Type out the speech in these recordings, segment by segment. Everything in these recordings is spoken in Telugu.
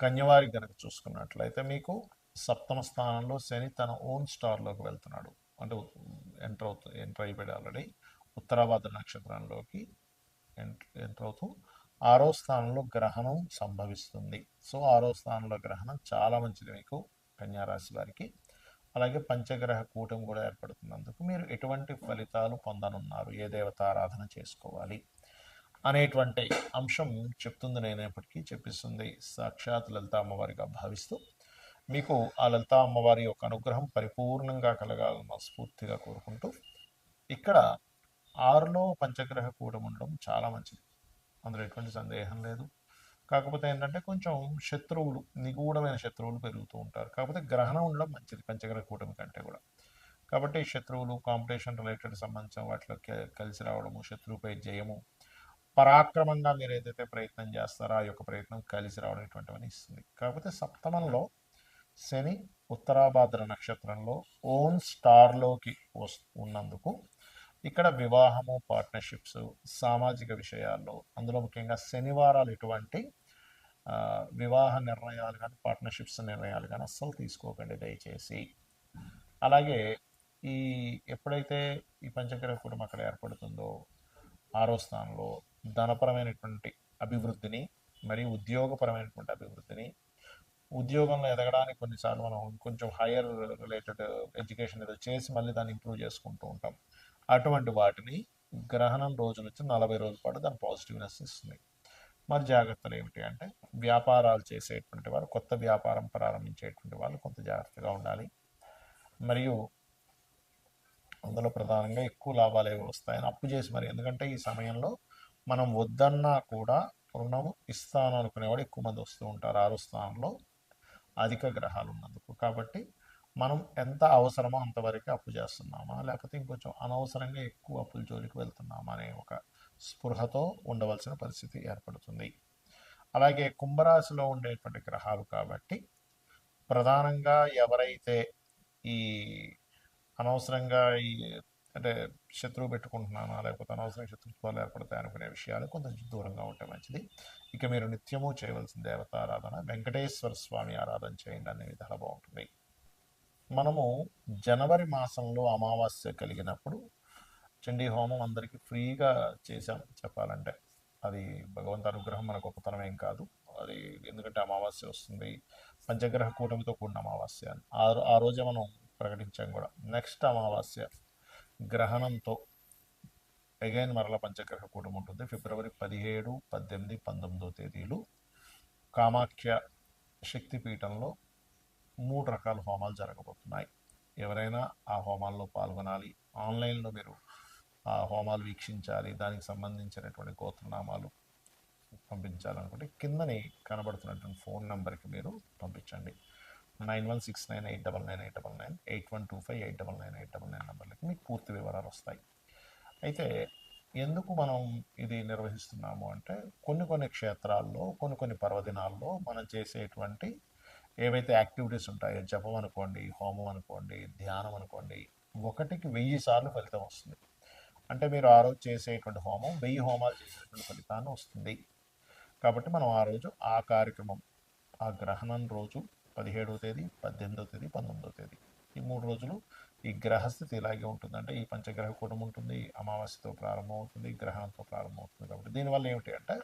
కన్యవారి కనుక చూసుకున్నట్లయితే మీకు సప్తమ స్థానంలో శని తన ఓన్ స్టార్లోకి వెళ్తున్నాడు. అంటే ఎంటర్ అవుతూ ఎంటర్ అయిపోయాడు ఆల్రెడీ. ఉత్తరాభాద్ర నక్షత్రంలోకి ఎంటర్ ఎంటర్ అవుతూ ఆరో స్థానంలో గ్రహణం సంభవిస్తుంది. సో ఆరో స్థానంలో గ్రహణం చాలా మంచిది మీకు కన్యారాశి వారికి. అలాగే పంచగ్రహ కూటమి కూడా ఏర్పడుతున్నందుకు మీరు ఎటువంటి ఫలితాలు పొందనున్నారు? ఏ దేవత ఆరాధన చేసుకోవాలి? అనేటువంటి అంశం చెప్తుంది నేనేప్పటికీ చెప్పిస్తుంది. సాక్షాత్ లలితా అమ్మవారిగా భావిస్తూ మీకు ఆ లలితా అమ్మవారి యొక్క అనుగ్రహం పరిపూర్ణంగా కలగాలని మనస్ఫూర్తిగా కోరుకుంటూ ఇక్కడ ఆరులో పంచగ్రహ కూటమి ఉండడం చాలా మంచిది. అందులో ఎటువంటి సందేహం లేదు. కాకపోతే ఏంటంటే కొంచెం శత్రువులు నిగూఢమైన శత్రువులు పెరుగుతూ ఉంటారు. కాకపోతే గ్రహణం ఉండడం మంచిది పంచగ్రహ కూటమి కంటే కూడా. కాబట్టి శత్రువులు కాంపిటీషన్ రిలేటెడ్ సంబంధించిన వాటిలో కలిసి రావడము శత్రువుపై జయము పరాక్రమంగా మీరు ఏదైతే ప్రయత్నం చేస్తారో ఆ యొక్క ప్రయత్నం కలిసి రావడం ఇటువంటివన్నీ ఇస్తుంది. కాకపోతే సప్తమంలో శని ఉత్తరాభాద్ర నక్షత్రంలో ఓన్ స్టార్లోకి వస్ ఉన్నందుకు ఇక్కడ వివాహము పార్ట్నర్షిప్స్ సామాజిక విషయాల్లో అందులో ముఖ్యంగా శనివారాలు ఇటువంటి వివాహ నిర్ణయాలు కానీ పార్ట్నర్షిప్స్ నిర్ణయాలు కానీ అస్సలు తీసుకోకండి దయచేసి. అలాగే ఈ ఎప్పుడైతే ఈ పంచగ్రహ కుటుంబం అక్కడ ఏర్పడుతుందో ఆరో స్థానంలో ధనపరమైనటువంటి అభివృద్ధిని మరియు ఉద్యోగపరమైనటువంటి అభివృద్ధిని ఉద్యోగంలో ఎదగడానికి కొన్నిసార్లు మనం కొంచెం హైయర్ రిలేటెడ్ ఎడ్యుకేషన్ ఏదో చేసి మళ్ళీ దాన్ని ఇంప్రూవ్ చేసుకుంటూ ఉంటాం. అటువంటి వాటిని గ్రహణం రోజు నుంచి నలభై రోజుల పాటు దాని పాజిటివ్నెస్ ఇస్తుంది. మరి జాగ్రత్తలు ఏమిటి అంటే వ్యాపారాలు చేసేటువంటి వారు కొత్త వ్యాపారం ప్రారంభించేటువంటి వాళ్ళు కొంత జాగ్రత్తగా ఉండాలి. మరియు అందులో ప్రధానంగా ఎక్కువ లాభాలు ఏవి వస్తాయని అప్పు చేసి మరి ఎందుకంటే ఈ సమయంలో మనం వద్దన్నా కూడా రుణం ఇస్తాను అనుకునేవాడు ఎక్కువ మంది వస్తూ ఉంటారు. ఆరో స్థానంలో అధిక గ్రహాలు ఉన్నందుకు. కాబట్టి మనం ఎంత అవసరమో అంతవరకు అప్పు చేస్తున్నామా? లేకపోతే ఇంకొంచెం అనవసరంగా ఎక్కువ అప్పుల జోలికి వెళ్తున్నామా అనే ఒక స్పృహతో ఉండవలసిన పరిస్థితి ఏర్పడుతుంది. అలాగే కుంభరాశిలో ఉండేటువంటి గ్రహాలు కాబట్టి ప్రధానంగా ఎవరైతే ఈ అనవసరంగా ఈ అంటే శత్రువు పెట్టుకుంటున్నానా? లేకపోతే అనవసరంగా శత్రుత్వాలు ఏర్పడతాయి అనుకునే విషయాలు కొంచెం దూరంగా ఉంటే మంచిది. ఇక మీరు నిత్యము చేయవలసిన దేవత ఆరాధన వెంకటేశ్వర స్వామి ఆరాధన చేయండి అనే విధాలు బాగుంటుంది. మనము జనవరి మాసంలో అమావాస్య కలిగినప్పుడు చండీ హోమం అందరికీ ఫ్రీగా చేశాం చెప్పాలంటే. అది భగవంతు అనుగ్రహం మన గొప్పతనం ఏం కాదు. అది ఎందుకంటే అమావాస్య వస్తుంది. పంచగ్రహ కూటమితో కూడిన అమావాస్య. ఆ ఆ రోజే మనం ప్రకటించాం కూడా. నెక్స్ట్ అమావాస్య గ్రహణంతో అగైన్ మరల పంచగ్రహ కూటమి ఉంటుంది. ఫిబ్రవరి పదిహేడు పద్దెనిమిది పంతొమ్మిదో తేదీలు కామాఖ్య శక్తిపీఠంలో మూడు రకాల హోమాలు జరగబోతున్నాయి. ఎవరైనా ఆ హోమాల్లో పాల్గొనాలి. ఆన్లైన్లో మీరు ఆ హోమాలు వీక్షించాలి. దానికి సంబంధించినటువంటి గోత్రనామాలు పంపించాలనుకుంటే కిందని కనబడుతున్నటువంటి ఫోన్ నెంబర్కి మీరు పంపించండి. Nine one six nine eight double nine eight double nine eight one two five eight double nine eight double nine నెంబర్లకి మీకు పూర్తి వివరాలు వస్తాయి. అయితే ఎందుకు మనం ఇది నిర్వహిస్తున్నాము అంటే కొన్ని కొన్ని క్షేత్రాల్లో కొన్ని కొన్ని పర్వదినాల్లో మనం చేసేటువంటి ఏవైతే యాక్టివిటీస్ ఉంటాయో జపం అనుకోండి హోమం అనుకోండి ధ్యానం అనుకోండి ఒకటికి వెయ్యి సార్లు ఫలితం వస్తుంది. అంటే మీరు ఆ రోజు చేసేటువంటి హోమం వెయ్యి హోమాలు చేసేటువంటి ఫలితాన్ని వస్తుంది. కాబట్టి మనం ఆ రోజు ఆ కార్యక్రమం ఆ గ్రహణం రోజు పదిహేడవ తేదీ పద్దెనిమిదవ తేదీ పంతొమ్మిదవ తేదీ. ఈ మూడు రోజులు ఈ గ్రహస్థితి ఇలాగే ఉంటుంది అంటే ఈ పంచగ్రహ కూటమి ఉంటుంది అమావాస్యతో ప్రారంభమవుతుంది గ్రహణంతో ప్రారంభమవుతుంది కాబట్టి దీనివల్ల ఏమిటి అంటే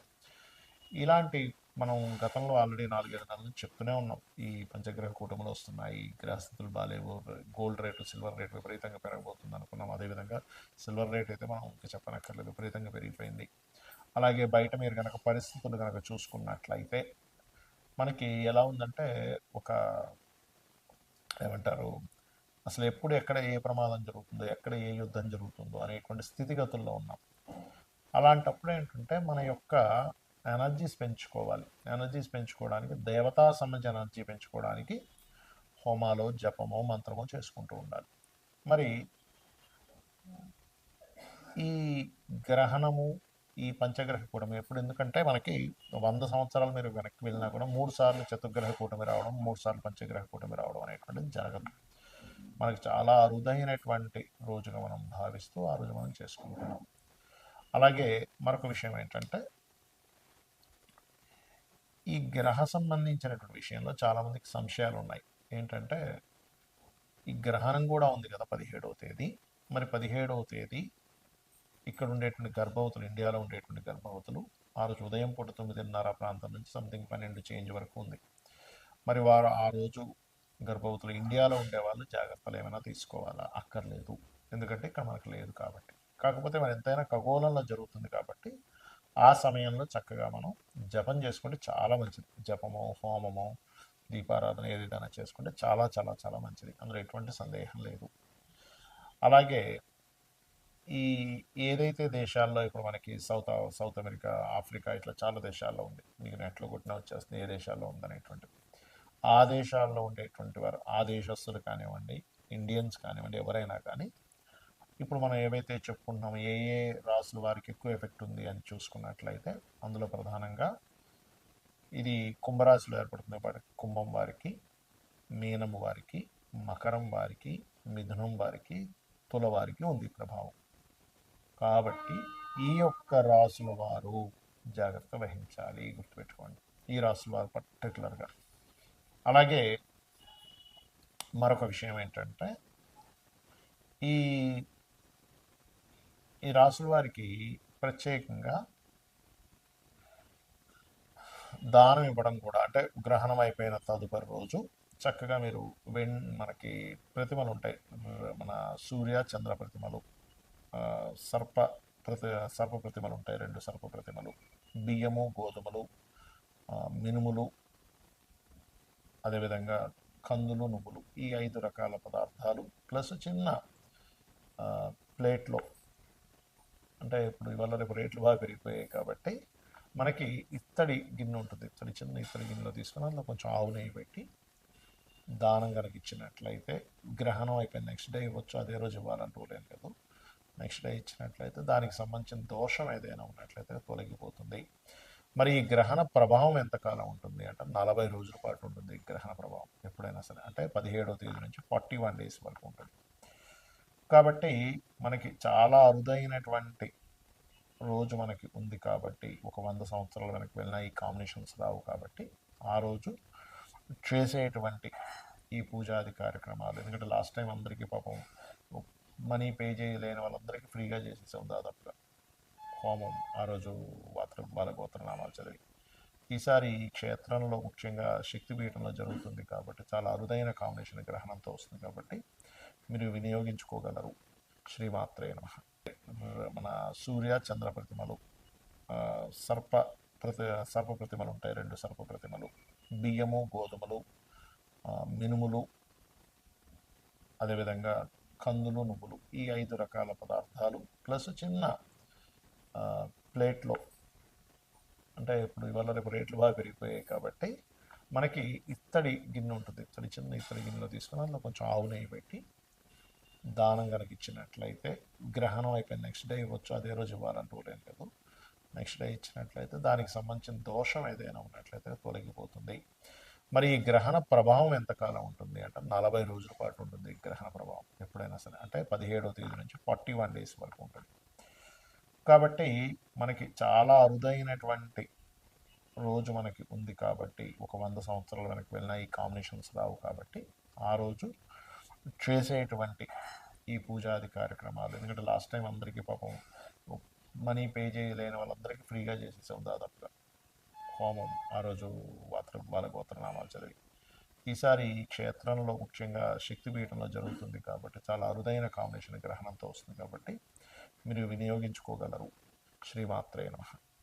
ఇలాంటి మనం గతంలో ఆల్రెడీ నాలుగైదు నెలల నుంచి చెప్తూనే ఉన్నాం. ఈ పంచగ్రహ కూటములు వస్తున్నాయి గ్రహస్థితులు బాగాలేవు గోల్డ్ రేటు సిల్వర్ రేటు విపరీతంగా పెరగబోతుంది అనుకున్నాం. అదేవిధంగా సిల్వర్ రేట్ అయితే మనం ఇంకా చెప్పనక్కర్లేదు విపరీతంగా పెరిగిపోయింది. అలాగే బయట మీరు కనుక పరిస్థితులు కనుక చూసుకున్నట్లయితే మనకి ఎలా ఉందంటే ఒక ఏమంటారు? అసలు ఎప్పుడు ఎక్కడ ఏ ప్రమాదం జరుగుతుందో ఎక్కడ ఏ యుద్ధం జరుగుతుందో అనేటువంటి స్థితిగతుల్లో ఉన్నాం. అలాంటప్పుడు ఏంటంటే మన యొక్క ఎనర్జీస్ పెంచుకోవాలి. ఎనర్జీస్ పెంచుకోవడానికి దేవతా సంబంధించి ఎనర్జీ పెంచుకోవడానికి హోమాలో జపమో మంత్రమో చేసుకుంటూ ఉండాలి. మరి ఈ గ్రహణము ఈ పంచగ్రహ కూటమి ఎప్పుడు? ఎందుకంటే మనకి వంద సంవత్సరాలు మీరు వెనక్కి వెళ్ళినా కూడా మూడు సార్లు చతుర్గ్రహ కూటమి రావడం మూడు సార్లు పంచగ్రహ కూటమి రావడం అనేటువంటిది జరగదు. మనకి చాలా అరుదైనటువంటి రోజుగా మనం భావిస్తూ ఆ రోజు మనం చేసుకుంటున్నాం. అలాగే మరొక విషయం ఏంటంటే ఈ గ్రహ సంబంధించినటువంటి విషయంలో చాలామందికి సంశయాలు ఉన్నాయి. ఏంటంటే ఈ గ్రహణం కూడా ఉంది కదా పదిహేడవ తేదీ. మరి పదిహేడవ తేదీ ఇక్కడ ఉండేటువంటి గర్భవతులు ఇండియాలో ఉండేటువంటి గర్భవతులు ఆ రోజు ఉదయం పూట తొమ్మిదిన్నర ప్రాంతం నుంచి సంథింగ్ పన్నెండు చేంజ్ వరకు ఉంది. మరి వారు ఆ రోజు గర్భవతులు ఇండియాలో ఉండే వాళ్ళు జాగ్రత్తలు ఏమైనా తీసుకోవాలా? అక్కర్లేదు. ఎందుకంటే ఇక్కడ మనకు లేదు కాబట్టి. కాకపోతే మరి ఎంతైనా ఖగోళంలో జరుగుతుంది కాబట్టి ఆ సమయంలో చక్కగా మనం జపం చేసుకుంటే చాలా మంచిది. జపమో హోమమో దీపారాధన ఏదైనా చేసుకుంటే చాలా చాలా చాలా మంచిది. అందులో ఎటువంటి సందేహం లేదు. అలాగే ఈ ఏదైతే దేశాల్లో ఇప్పుడు మనకి సౌత్ సౌత్ అమెరికా ఆఫ్రికా ఇట్లా చాలా దేశాల్లో ఉంది. మీకు నెట్లో కొట్టిన వచ్చేస్తుంది. ఏ దేశాల్లో ఉందనేటువంటిది. ఆ దేశాల్లో ఉండేటువంటి వారు ఆ దేశస్తులు కానివ్వండి ఇండియన్స్ కానివ్వండి ఎవరైనా కానీ ఇప్పుడు మనం ఏవైతే చెప్పుకుంటున్నామో ఏ ఏ రాసులు వారికి ఎక్కువ ఎఫెక్ట్ ఉంది అని చూసుకున్నట్లయితే అందులో ప్రధానంగా ఇది కుంభరాశిలో ఏర్పడుతుంది వారికి కుంభం వారికి మీనం వారికి మకరం వారికి మిథునం వారికి తుల వారికి ఉంది ప్రభావం. కాబట్టి ఈ యొక్క రాసుల వారు జాగ్రత్త వహించాలి. గుర్తుపెట్టుకోండి. ఈ రాసుల వారు పర్టికులర్గా. అలాగే మరొక విషయం ఏంటంటే ఈ ఈ రాసుల వారికి ప్రత్యేకంగా దానం ఇవ్వడం కూడా అంటే గ్రహణం అయిపోయిన తదుపరి రోజు చక్కగా మీరు వెన్ మనకి ప్రతిమలు ఉంటాయి మన సూర్య చంద్ర ప్రతిమలు సర్ప ప్రతి సర్ప ప్రతిమలు ఉంటాయి. రెండు సర్ప ప్రతిమలు. బియ్యము గోధుమలు మినుములు అదేవిధంగా కందులు నువ్వులు ఈ ఐదు రకాల పదార్థాలు ప్లస్ చిన్న ప్లేట్లో. అంటే ఇప్పుడు ఇవాళ రేపు రేట్లు బాగా పెరిగిపోయాయి కాబట్టి మనకి ఇత్తడి గిన్నె ఉంటుంది. ఇత్తడి చిన్న ఇత్తడి గిన్నెలో తీసుకుని అందులో కొంచెం ఆవు నెయ్యి పెట్టి దానం కనుక ఇచ్చినట్లయితే గ్రహణం అయిపోయిన నెక్స్ట్ డే ఇవ్వచ్చు. అదే రోజు ఇవ్వాలని రూల్ ఏం లేదు. నెక్స్ట్ డే ఇచ్చినట్లయితే దానికి సంబంధించిన దోషం ఏదైనా ఉన్నట్లయితే తొలగిపోతుంది. మరి ఈ గ్రహణ ప్రభావం ఎంతకాలం ఉంటుంది అంటే? నలభై రోజుల పాటు ఉంటుంది గ్రహణ ప్రభావం. ఎప్పుడైనా సరే. అంటే పదిహేడో తేదీ నుంచి ఫార్టీ వన్ డేస్ వరకు ఉంటుంది. కాబట్టి మనకి చాలా అరుదైనటువంటి రోజు మనకి ఉంది కాబట్టి ఒక వంద సంవత్సరాల వెనక్కి వెళ్ళినా ఈ కాంబినేషన్స్ రావు కాబట్టి ఆ రోజు చేసేటువంటి ఈ పూజాది కార్యక్రమాలు. ఎందుకంటే లాస్ట్ టైం అందరికీ పాపం మనీ పే చేయలేని వాళ్ళందరికీ ఫ్రీగా చేసేసాం దాదాపుగా. హోమం ఆ రోజు వాత్ర బాలగోత్రనామాలు చదివి. ఈసారి ఈ క్షేత్రంలో ముఖ్యంగా శక్తిపీఠంలో జరుగుతుంది కాబట్టి చాలా అరుదైన కాంబినేషన్ గ్రహణంతో వస్తుంది కాబట్టి మీరు వినియోగించుకోగలరు. శ్రీమాత్రే మన సూర్య చంద్ర ప్రతిమలు సర్ప ప్రతి సర్ప ప్రతిమలు ఉంటాయి రెండు సర్ప ప్రతిమలు బియ్యము గోధుమలు మినుములు అదేవిధంగా కందులు నువ్వులు ఈ ఐదు రకాల పదార్థాలు ప్లస్ చిన్న ప్లేట్లో. అంటే ఇప్పుడు ఇవాళ రేపు రేట్లు బాగా పెరిగిపోయాయి కాబట్టి మనకి ఇత్తడి గిన్నె ఉంటుంది. ఇత్తడి చిన్న ఇత్తడి గిన్నెలో తీసుకుని అందులో కొంచెం ఆవు నెయ్యి పెట్టి దానం కనుక ఇచ్చినట్లయితే గ్రహణం అయిపోయింది. నెక్స్ట్ డే ఇవ్వచ్చు అదే రోజు ఇవ్వాలంటూ కూడా ఏం లేదు. నెక్స్ట్ డే ఇచ్చినట్లయితే దానికి సంబంధించిన దోషం ఏదైనా ఉన్నట్లయితే తొలగిపోతుంది. మరి ఈ గ్రహణ ప్రభావం ఎంతకాలం ఉంటుంది అంటే? నలభై రోజుల పాటు ఉంటుంది ఈ గ్రహణ ప్రభావం ఎప్పుడైనా సరే. అంటే పదిహేడో తేదీ నుంచి ఫార్టీ వన్ డేస్ వరకు ఉంటుంది. కాబట్టి మనకి చాలా అరుదైనటువంటి రోజు మనకి ఉంది కాబట్టి ఒక వంద సంవత్సరాల వెనక్కి వెళ్ళినా ఈ కాంబినేషన్స్ రావు కాబట్టి ఆ రోజు చేసేటువంటి ఈ పూజాది కార్యక్రమాలు. ఎందుకంటే లాస్ట్ టైం అందరికీ పాపం మనీ పే చేయలేని వాళ్ళందరికీ ఫ్రీగా చేసేసాం దాదాపుగా. హోమం ఆ రోజు వాత్ర గోత్రనామాలు చదివి ఈసారి ఈ క్షేత్రంలో ముఖ్యంగా శక్తిపీఠంలో జరుగుతుంది కాబట్టి చాలా అరుదైన కాంబినేషన్ గ్రహణంతో వస్తుంది కాబట్టి మీరు వినియోగించుకోగలరు. శ్రీమాత్రే నమ.